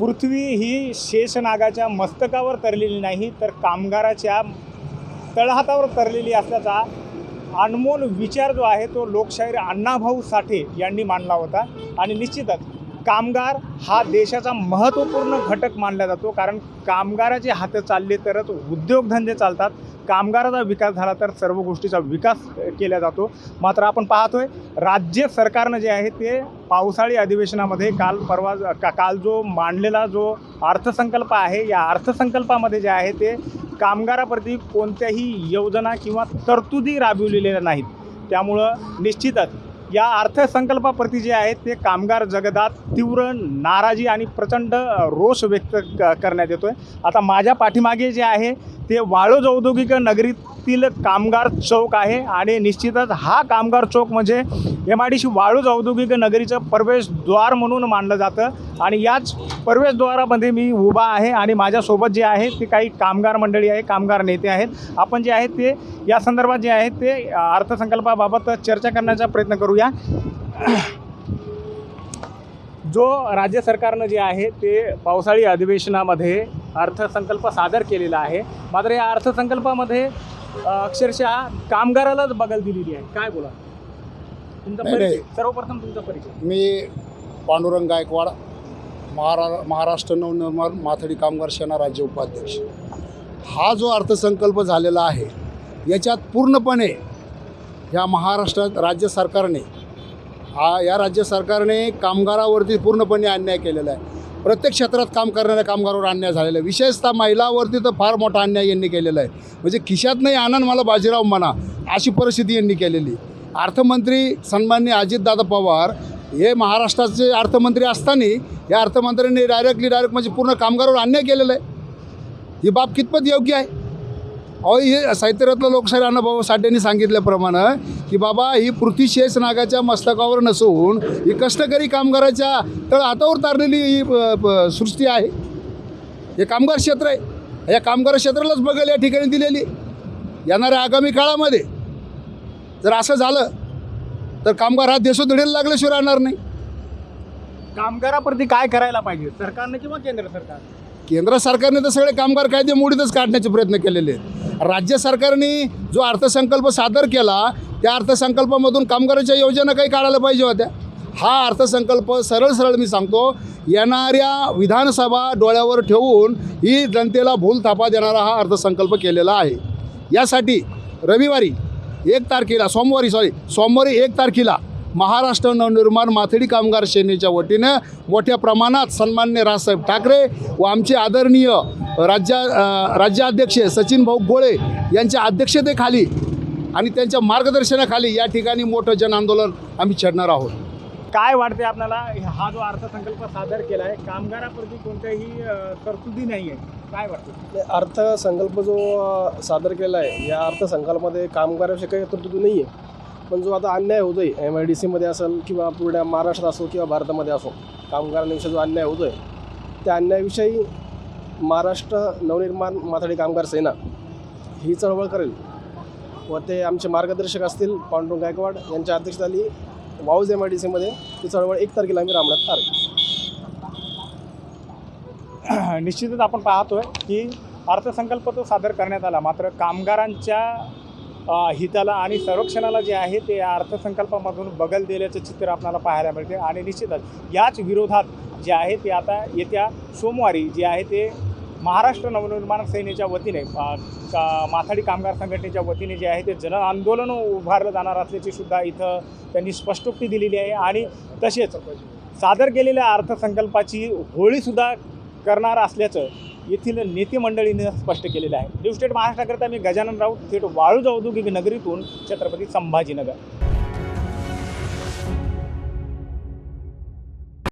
पृथ्वी ही शेषनागाच्या मस्तकावर तरलेली नाही तर कामगाराच्या तळहातावर तरलेली असल्याचा अनमोल विचार जो आहे तो लोकशाहीर अण्णाभाऊ साठे यांनी मांडला होता. आणि निश्चितच कामगार हा देशाचा महत्त्वपूर्ण घटक मानला जातो कारण कामगाराचे हात चालले तरच उद्योगधंदे चालतात. कामगाराचा विकास झाला तर सर्व गोष्टीचा विकास केला जातो. मात्र आपण पाहतोय राज्य सरकारनं जे आहे ते पावसाळी अधिवेशनामध्ये काल परवा का काल जो मांडलेला जो अर्थसंकल्प आहे या अर्थसंकल्पामध्ये जे आहे ते कामगाराप्रती कोणत्याही योजना किंवा तरतुदी राबविलेल्या नाहीत. त्यामुळं निश्चितच या अर्थसंकल्पाप्रती जे आहेत ते कामगार जगतात तीव्र नाराजी आणि प्रचंड रोष व्यक्त क- करण्यात आहे आता माझ्या पाठीमागे जे आहे ते वाळूज औद्योगिक नगरीतील कामगार चौक आहे आणि निश्चितच हा कामगार चौक म्हणजे M I D C Waluj औद्योगिक नगरीचं प्रवेशद्वार म्हणून मानलं जातं. आणि याच प्रवेशद्वारामध्ये मी उभा आहे आणि माझ्यासोबत जे आहे ते काही कामगार मंडळी आहे कामगार नेते आहेत. आपण जे आहे ते या संदर्भात जे आहे ते अर्थसंकल्पाबाबत चर्चा करण्याचा प्रयत्न करूया. जो राज्य सरकारनं जे आहे ते पावसाळी अधिवेशनामध्ये अर्थसंकल्प सादर केलेला आहे. मात्र या अर्थसंकल्पामध्ये अक्षरशः कामगारालाच बगल दिलेली आहे. काय बोला तुमचा नाही, परिचय. नाही. सर्वप्रथम तुमचा परिचय. मी पांडुरंग गायकवाड महारा महाराष्ट्र नवनिर्माण माथडी कामगार सेना राज्य उपाध्यक्ष. हा जो अर्थसंकल्प झालेला आहे याच्यात पूर्णपणे या महाराष्ट्रात राज्य सरकारने हा या राज्य सरकारने कामगारावरती पूर्णपणे अन्याय केलेला आहे. प्रत्येक क्षेत्रात काम करणाऱ्या कामगारावर अन्याय झालेला आहे. विशेषतः महिलावरती तर फार मोठा अन्याय यांनी केलेला आहे. म्हणजे खिशात नाही आनंद मला बाजीराव म्हणा अशी परिस्थिती यांनी केलेली अर्थमंत्री सन्माननीय अजितदादा पवार हे महाराष्ट्राचे अर्थमंत्री असताना या अर्थमंत्र्यांनी डायरेक्टली डायरेक्ट म्हणजे पूर्ण कामगारावर अन्याय केलेला आहे. ही बाब कितपत योग्य आहे? अहो हे साहित्यरत्न लोकशाही अण्णाभाऊ साठेंनी सांगितल्याप्रमाणे की बाबा ही पृथ्वी शेष नागाच्या मस्तकावर नसून ही कष्टकरी कामगाराच्या तळ हातावर तारलेली ही सृष्टी आहे. हे कामगार क्षेत्र आहे. या कामगार क्षेत्रालाच बघायला या ठिकाणी दिलेली. येणाऱ्या आगामी काळामध्ये जर असं झालं तर कामगार हा देशोधडीला लागल्याशिवाय राहणार नाही. कामगाराप्रती काय करायला पाहिजे? सरकारनं किंवा केंद्र सरकार? केंद्र सरकारने तर सगळे कामगार कायदे मोडीतच काढण्याचे प्रयत्न केलेले आहेत. राज्य सरकारने जो अर्थसंकल्प सादर केला त्या अर्थसंकल्पामधून कामगाराच्या योजना काही काढायला पाहिजे होत्या. हा अर्थसंकल्प सरळ सरळ मी सांगतो येणाऱ्या विधानसभा डोळ्यावर ठेवून ही जनतेला भूल थापा देणारा हा अर्थसंकल्प केलेला आहे. यासाठी रविवारी एक तारखेला सोमवारी सॉरी सोमवारी एक तारखेला महाराष्ट्र नवनिर्माण माथडी कामगार सेनेच्या वतीनं मोठ्या प्रमाणात सन्मान्य राजसाहेब ठाकरे व आमचे आदरणीय राज्या राज्याध्यक्ष सचिन भाऊ गोळे यांच्या अध्यक्षतेखाली आणि त्यांच्या मार्गदर्शनाखाली या ठिकाणी मोठं जन आंदोलन आम्ही छेडणार आहोत. काय वाटते आपल्याला? हा जो अर्थसंकल्प सादर केला आहे कामगाराप्रती कोणत्याही तरतुदी नाही आहे काय वाटतं अर्थसंकल्प जो सादर केला आहे या अर्थसंकल्पामध्ये कामगाराविषयी काही तरतुदी नाही आहे पण जो आता अन्याय होतो आहे एम आय डी सीमध्ये असेल किंवा पूर्ण महाराष्ट्रात असो किंवा भारतामध्ये असो कामगारांविषयी जो अन्याय होतो आहे त्या अन्यायाविषयी महाराष्ट्र नवनिर्माण माथाडी कामगार सेना ही चळवळ करेल व ते आमचे मार्गदर्शक असतील पांडुरंग गायकवाड यांच्या अध्यक्षतेखाली वाऊज एम आय डी सीमध्ये ती चळवळ एक तारखेला आम्ही रामण्यात तारखे निश्चितच आपण पाहतोय की अर्थसंकल्प तो सादर करण्यात आला. मात्र कामगारांच्या हिताला आणि संरक्षणाला जे आहे ते या अर्थसंकल्पामधून बगल दिल्याचं चित्र आपल्याला पाहायला मिळते. आणि निश्चितच याच विरोधात जे आहे ते आता येत्या सोमवारी जे आहे ते महाराष्ट्र नवनिर्माण सेनेच्या वतीने का माथाडी कामगार संघटनेच्या वतीने जे आहे ते जन आंदोलन उभारलं जाणार असल्याची सुद्धा इथं त्यांनी स्पष्टोक्ती दिलेली आहे. आणि तसेच सादर केलेल्या अर्थसंकल्पाची होळीसुद्धा करणार असल्याचं येथील नेते मंडळीने स्पष्ट केलेलं आहे. न्यूज स्टेट महाराष्ट्राकरता मी गजानन राऊत थेट वाळूज औद्योगिक नगरीतून छत्रपती संभाजीनगर.